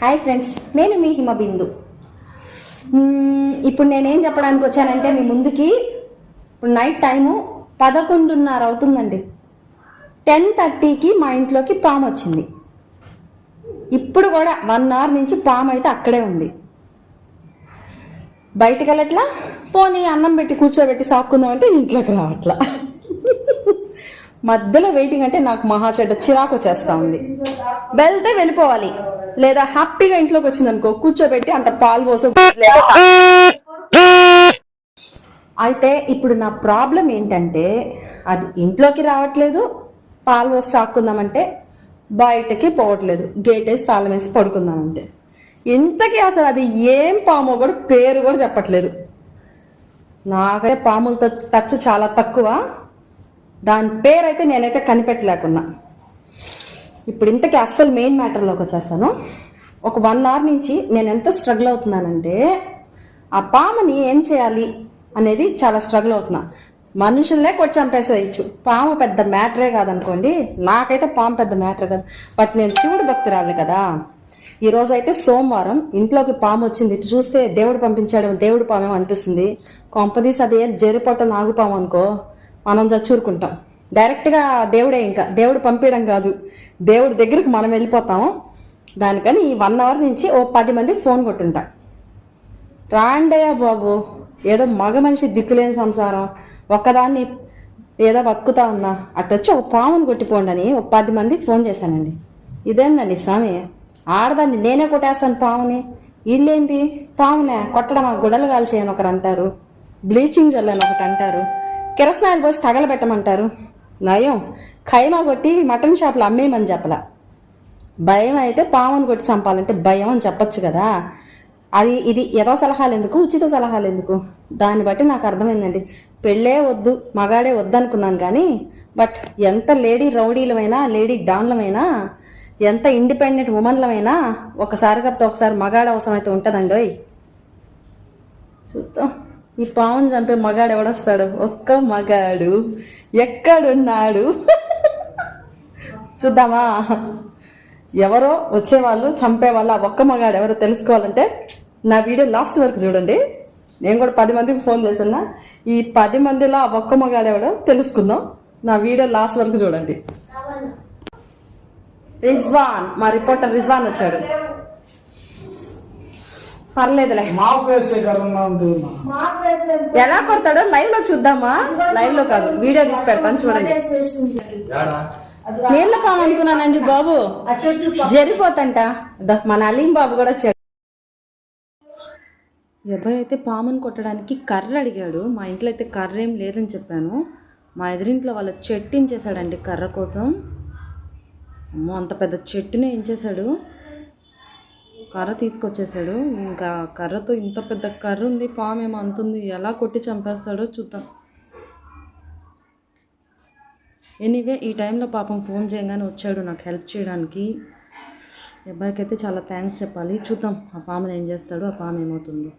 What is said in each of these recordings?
Hi friends నేను మీ హిమబిందు బిందు. ఇప్పుడు నేనేం చెప్పడానికి వచ్చానంటే మీ ముందుకి ఇప్పుడు నైట్ టైము పదకొండున్నర అవుతుందండి. టెన్ థర్టీకి మా ఇంట్లోకి పాము వచ్చింది. ఇప్పుడు కూడా వన్ అవర్ నుంచి పాము అయితే అక్కడే ఉంది. బయటకు వెళ్ళట్లా? పోనీ అన్నం పెట్టి కూర్చోబెట్టి సాక్కుందాం అంటే ఇంట్లోకి రావట్లా. మధ్యలో వెయిటింగ్ అంటే నాకు మహా చెడ్డ చిరాకు వచ్చేస్తా ఉంది. వెళ్తే వెళ్ళిపోవాలి. లేదా హ్యాపీగా ఇంట్లోకి వచ్చింది అనుకో కూర్చోబెట్టి అంత పాలు పోసం అయితే ఇప్పుడు నా ప్రాబ్లం ఏంటంటే అది ఇంట్లోకి రావట్లేదు పాలు పోసి చాక్కుందామంటే బయటకి పోవట్లేదు గేట్ వేసి తాళం వేసి పడుకుందామంటే. ఇంతకీ అసలు అది ఏం పాము కూడా పేరు కూడా చెప్పట్లేదు. నాకైతే పాములతో టచ్ చాలా తక్కువ. దాని పేరైతే నేనైతే కనిపెట్టలేకున్నా. ఇప్పుడు ఇంతకీ అస్సలు మెయిన్ మ్యాటర్లోకి వచ్చేస్తాను. ఒక వన్ అవర్ నుంచి నేను ఎంత స్ట్రగుల్ అవుతున్నానంటే ఆ పాముని ఏం చేయాలి అనేది చాలా స్ట్రగుల్ అవుతున్నా. మనుషుల్లే కొట్టి చంపేసేయచ్చు. పాము పెద్ద మ్యాటరే కాదనుకోండి. నాకైతే పాము పెద్ద మ్యాటర్ కాదు. బట్ నేను శివుడు భక్తురాలి కదా. ఈ రోజు అయితే సోమవారం. ఇంట్లోకి పాము వచ్చింది. ఇటు చూస్తే దేవుడు పంపించాడు దేవుడు పామేమో అనిపిస్తుంది. కొంపదీస్ అదే జరిపొట్ట నాగుపాము అనుకో మనం చచ్చూరుకుంటాం. డైరెక్ట్గా దేవుడే ఇంకా దేవుడు పంపించడం కాదు. దేవుడి దగ్గరకు మనం వెళ్ళిపోతాం దానికని ఈ వన్ అవర్ నుంచి ఓ పది మందికి ఫోన్ కొట్టుంటా. రాండయ్యా బాబు ఏదో మగ మనిషి దిక్కులేని సంసారం. ఒక్కదాన్ని ఏదో బతుకుతా ఉన్నా అట్టొచ్చి ఒక పామును కొట్టిపోండి అని ఒక పది మందికి ఫోన్ చేశానండి. ఇదేందండి స్వామి? ఆడదాన్ని నేనే కొట్టేస్తాను పాముని. ఇల్లేంది? పామునే కొట్టడం ఆ గుడలు కాల్చేయని ఒకరు అంటారు. బ్లీచింగ్ జల్లని ఒకటి అంటారు. కిరసనాయలు పోసి తగలబెట్టమంటారు. నయం. ఖైమా కొట్టి మటన్ షాప్లో అమ్మేయమని చెప్పలా. భయం అయితే పాముని కొట్టి చంపాలంటే భయం అని చెప్పొచ్చు కదా. అది ఇది ఏదో సలహాలు ఎందుకు? ఉచిత సలహాలు ఎందుకు? దాన్ని బట్టి నాకు అర్థమైందండి. పెళ్ళే వద్దు మగాడే వద్దు అనుకున్నాను కానీ బట్ ఎంత లేడీ రౌడీలమైనా లేడీ డాన్లమైనా ఎంత ఇండిపెండెంట్ ఉమెన్లమైనా ఒకసారి కాకపోతే ఒకసారి మగాడు అవసరమైతే ఉంటుందండోయ్ చూద్దాం. ఈ పావును చంపే మగాడు ఎవడొస్తాడు? ఒక్క మగాడు. ఎక్కడున్నాడు? చూద్దామా? ఎవరో వచ్చేవాళ్ళు చంపేవాళ్ళు ఆ ఒక్క మగాడు ఎవరో తెలుసుకోవాలంటే నా వీడియో లాస్ట్ వరకు చూడండి. నేను కూడా పది మందికి ఫోన్ చేస్తున్నా. ఈ పది మందిలో ఆ ఒక్క మగాడు ఎవడో తెలుసుకుందాం. నా వీడియో లాస్ట్ వరకు చూడండి. రిజ్వాన్ మా రిపోర్టర్ రిజ్వాన్ వచ్చాడు. పర్లేదులే. ఎలా కొడతాడో లైవ్లో చూద్దామా లైవ్లో కాదు వీడియో తీసి పెడతాను చూడండి. నీళ్ళ పాము అనుకున్నానండి బాబు. జరిపోతంట. దా, మన అలీం బాబు కూడా వచ్చాడు అబ్బాయి అయితే పాముని కొట్టడానికి కర్ర అడిగాడు. మా ఇంట్లో అయితే కర్ర ఏం లేదని చెప్పాను. మా ఎదురింట్లో వాళ్ళ చెట్టు ఇంచేశాడండి కర్ర కోసం. అమ్మో అంత పెద్ద చెట్టునే ఇంచేశాడు. కర్ర తీసుకొచ్చేసాడు. ఇంకా కర్రతో ఇంత పెద్ద కర్ర ఉంది పాము ఏమో అంతుంది ఎలా కొట్టి చంపేస్తాడో చూద్దాం. ఎనీవే ఈ టైంలో పాపం ఫోన్ చేయగానే వచ్చాడు నాకు హెల్ప్ చేయడానికి. ఈ అబ్బాయికి అయితే చాలా థ్యాంక్స్ చెప్పాలి. చూద్దాం ఆ పాముని ఏం చేస్తాడు ఆ పాము ఏమవుతుంది.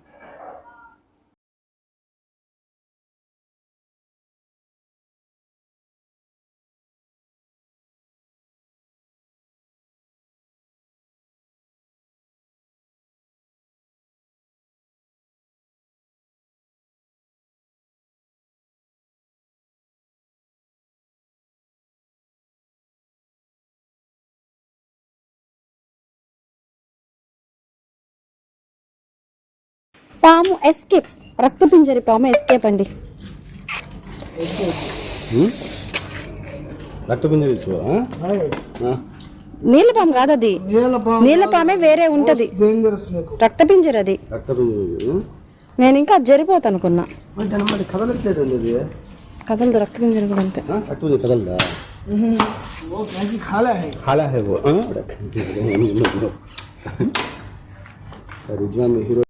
పాము ఎస్కేప్. రక్తపింజరి పాము ఎస్కేప్ అండి. నీళ్ళ పాము కాదు అది నీళ్ళ పామే వేరే ఉంటది. రక్తపింజరి అది నేను ఇంకా జరిపోతా అనుకున్నా. కదలదు రక్తపింజరి కూడా అంతే. కదలదా? హీరో